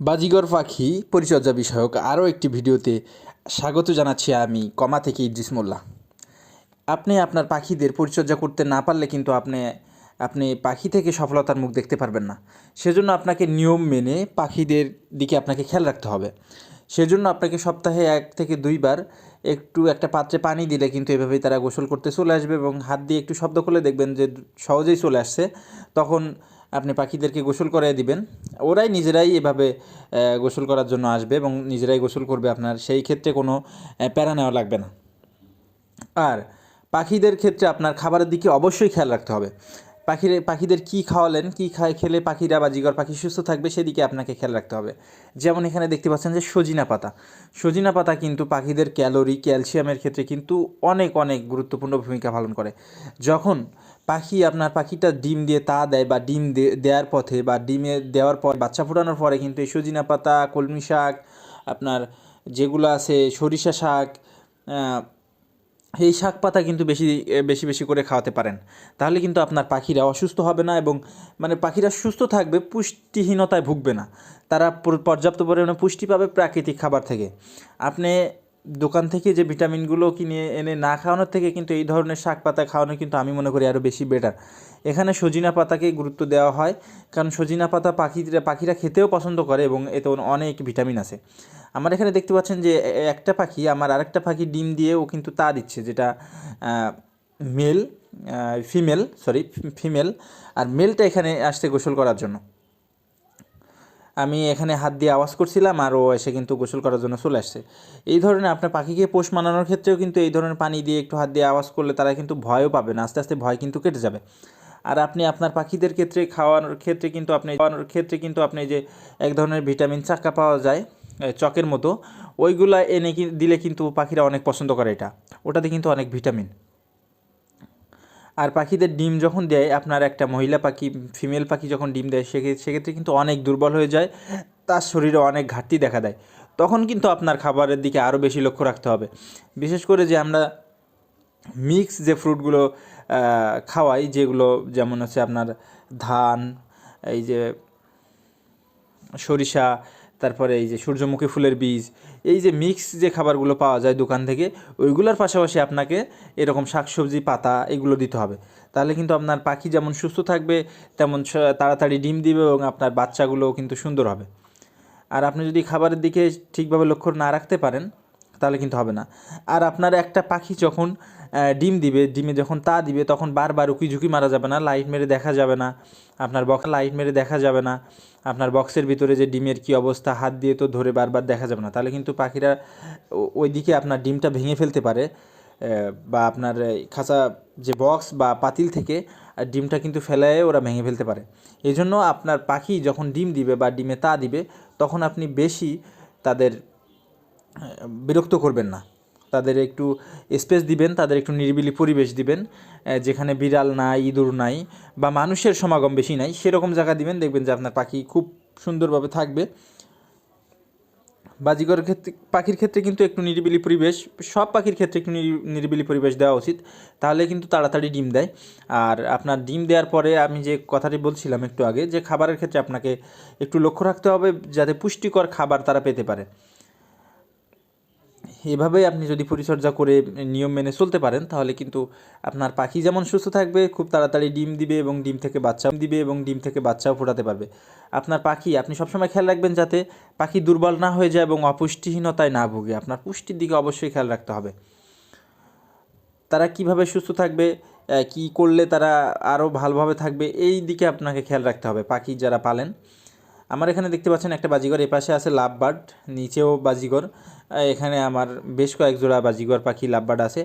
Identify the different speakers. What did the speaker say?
Speaker 1: বাজিগর পাখি পরিচর্যা বিষয়ক আরও একটি ভিডিওতে স্বাগত জানাচ্ছি আমি কমা থেকে ইদ্রিস মোল্লা। আপনি আপনার পাখিদের পরিচর্যা করতে না পারলে কিন্তু আপনি আপনি পাখি থেকে সফলতার মুখ দেখতে পারবেন না। সেজন্য আপনাকে নিয়ম মেনে পাখিদের দিকে আপনাকে খেয়াল রাখতে হবে। সেজন্য আপনাকে সপ্তাহে এক থেকে দুইবার একটু একটা পাত্রে পানি দিলে কিন্তু এভাবেই তারা গোসল করতে চলে আসবে এবং হাত দিয়ে একটু শব্দ করলে দেখবেন যে সহজেই চলে আসছে। তখন আপনি পাখিদেরকে গোসল করাই দিবেন। ওরাই নিজেরাই এভাবে গোসল করার জন্য আসবে এবং নিজেরাই গোসল করবে আপনার। সেই ক্ষেত্রে কোনো প্যারা নেওয়া লাগবে না। আর পাখিদের ক্ষেত্রে আপনার খাবারের দিকে অবশ্যই খেয়াল রাখতে হবে। পাখির, পাখিদের কি খাওয়ালেন, কি খায়, খেলে পাখিরা বা জিগর পাখি সুস্থ থাকবে সেদিকে আপনাকে খেয়াল রাখতে হবে। যেমন এখানে দেখতে পাচ্ছেন যে সজিনা পাতা। সজিনা পাতা কিন্তু পাখিদের ক্যালোরি, ক্যালসিয়ামের ক্ষেত্রে কিন্তু অনেক অনেক গুরুত্বপূর্ণ ভূমিকা পালন করে। যখন পাখি আপনার পাখিটা ডিম দিয়ে তা দেয় বা ডিম দেওয়ার পথে বা ডিমে দেওয়ার পর, বাচ্চা ফোটানোর পরে কিন্তু এই সজিনা পাতা, কলমি শাক, আপনার যেগুলো আছে সরিষা শাক এই শাক পাতা কিন্তু বেশি বেশি বেশি করে খাওয়াতে পারেন। তাহলে কিন্তু আপনার পাখিরা অসুস্থ হবে না এবং মানে পাখিরা সুস্থ থাকবে, পুষ্টিহীনতায় ভুগবে না। তারা পর্যাপ্ত পরিমাণে পুষ্টি পাবে প্রাকৃতিক খাবার থেকে। আপনি দোকান থেকে যে ভিটামিনগুলো কিনে এনে না খাওয়ানোর থেকে কিন্তু এই ধরনের শাক পাতা খাওয়ানো কিন্তু আমি মনে করি আরও বেশি বেটার এখানে সজিনা পাতাকে গুরুত্ব দেওয়া হয়, কারণ সজিনা পাতা পাখিরা পাখিরা খেতেও পছন্দ করে এবং এতে অনেক ভিটামিন আছে। আমার এখানে দেখতে পাচ্ছেন যে একটা পাখি, আমার আরেকটা পাখি ডিম দিয়ে ও কিন্তু তা দিচ্ছে, যেটা মেল ফিমেল সরি ফিমেল আর মেলটা এখানে আসছে গোসল করার জন্য। আমি এখানে হাত দিয়ে আওয়াজ করছিলাম আর ও এসে কিন্তু গোসল করার জন্য চলে আসছে। এই ধরনের আপনার পাখিকে পোষ মানানোর ক্ষেত্রেও কিন্তু এই ধরনের পানি দিয়ে একটু হাত দিয়ে আওয়াজ করলে তারা কিন্তু ভয়ও পাবে না, আস্তে আস্তে ভয় কিন্তু কেটে যাবে। আর আপনি আপনার পাখিদের ক্ষেত্রে খাওয়ানোর ক্ষেত্রে কিন্তু আপনি খাওয়ানোর ক্ষেত্রে কিন্তু আপনি যে এক ধরনের ভিটামিন চাক্কা পাওয়া যায় চকের মতো, ওইগুলা এনে দিলে কিন্তু পাখিরা অনেক পছন্দ করে এটা। ওটাতে কিন্তু অনেক ভিটামিন। আর পাখিদের ডিম যখন দেয়, আপনার একটা মহিলা পাখি ফিমেল পাখি যখন ডিম দেয় সেক্ষেত্রে কিন্তু অনেক দুর্বল হয়ে যায়, তার শরীরে অনেক ঘাটতি দেখা দেয়। তখন কিন্তু আপনার খাবারের দিকে আরও বেশি লক্ষ্য রাখতে হবে। বিশেষ করে যে আমরা মিক্স যে ফ্রুটগুলো খাওয়াই, যেগুলো যেমন হচ্ছে আপনার ধান, এই যে সরিষা, তারপরে এই যে সূর্যমুখী ফুলের বীজ এই যে মিক্স যে খাবারগুলো পাওয়া যায় দোকান থেকে, ওইগুলোর পাশাপাশি আপনাকে এরকম শাকসবজি, পাতা এগুলো দিতে হবে। তাহলে কিন্তু আপনার পাখি যেমন সুস্থ থাকবে, তেমন তাড়াতাড়ি ডিম দিবে এবং আপনার বাচ্চাগুলোও কিন্তু সুন্দর হবে। আর আপনি যদি খাবারের দিকে ঠিকভাবে লক্ষ্য না রাখতে পারেন, তাহলে কিন্তু হবে না। আর আপনার একটা পাখি যখন ডিম দিবে, ডিমে যখন তা দিবে তখন বারবার উকি ঝুঁকি মারা যাবে না, লাইট মেরে দেখা যাবে না, আপনার বক্স লাইট মেরে দেখা যাবে না, আপনার বক্সের ভিতরে যে ডিমের কি অবস্থা, হাত দিয়ে তো ধরে বারবার দেখা যাবে না। তাহলে কিন্তু পাখিরা ও- ওইদিকে আপনার ডিমটা ভেঙে ফেলতে পারে বা আপনার খাঁচা যে বক্স বা পাতিল থেকে ডিমটা কিন্তু ফেলায় ওরা ভেঙে ফেলতে পারে। এই জন্য আপনার পাখি যখন ডিম দিবে বা ডিমে তা দিবে, তখন আপনি বেশি তাদের বিরক্ত করবেন না। তাদের একটু স্পেস দিবেন, তাদের একটু নিরিবিলি পরিবেশ দিবেন যেখানে বিড়াল নাই, ইঁদুর নাই, বা মানুষের সমাগম বেশি নাই, সেরকম জায়গা দিবেন, দেখবেন যে আপনার পাখি খুব সুন্দরভাবে থাকবে। বাজিগর ক্ষেত্রে, পাখির ক্ষেত্রে কিন্তু একটু নিরিবিলি পরিবেশ, সব পাখির ক্ষেত্রে একটু নিরি- নিরিবিলি পরিবেশ দেওয়া উচিত, তাহলে কিন্তু তাড়াতাড়ি ডিম দেয়। আর আপনার ডিম দেওয়ার পরে আমি যে কথাটি বলছিলাম একটু আগে, যে খাবারের ক্ষেত্রে আপনাকে একটু লক্ষ্য রাখতে হবে, যাতে পুষ্টিকর খাবার তারা পেতে পারে। এভাবেই আপনি যদি পরিচর্যা করে নিয়ম মেনে চলতে পারেন, তাহলে কিন্তু আপনার পাখি যেমন সুস্থ থাকবে, খুব তাড়াতাড়ি ডিম দিবে এবং ডিম থেকে বাচ্চাও দিবে এবং ডিম থেকে বাচ্চাও ফোটাতে পারবে। আপনার পাখি, আপনি সবসময় খেয়াল রাখবেন যাতে পাখি দুর্বল না হয়ে যায় এবং অপুষ্টিহীনতায় না ভুগে। আপনার পুষ্টির দিকে অবশ্যই খেয়াল রাখতে হবে। তারা কীভাবে সুস্থ থাকবে কি করলে তারা আরও ভালোভাবে থাকবে, এই দিকে আপনাকে খেয়াল রাখতে হবে। পাখি যারা পালেন আমার এখানে দেখতে পাচ্ছেন একটা বাজিঘর এ পাশে আছে লাভ বার্ড নিচেও বাজিঘর। এখানে আমার বেশ কয়েক জোড়া বাজিঘর পাখি লাভ বার্ড আছে।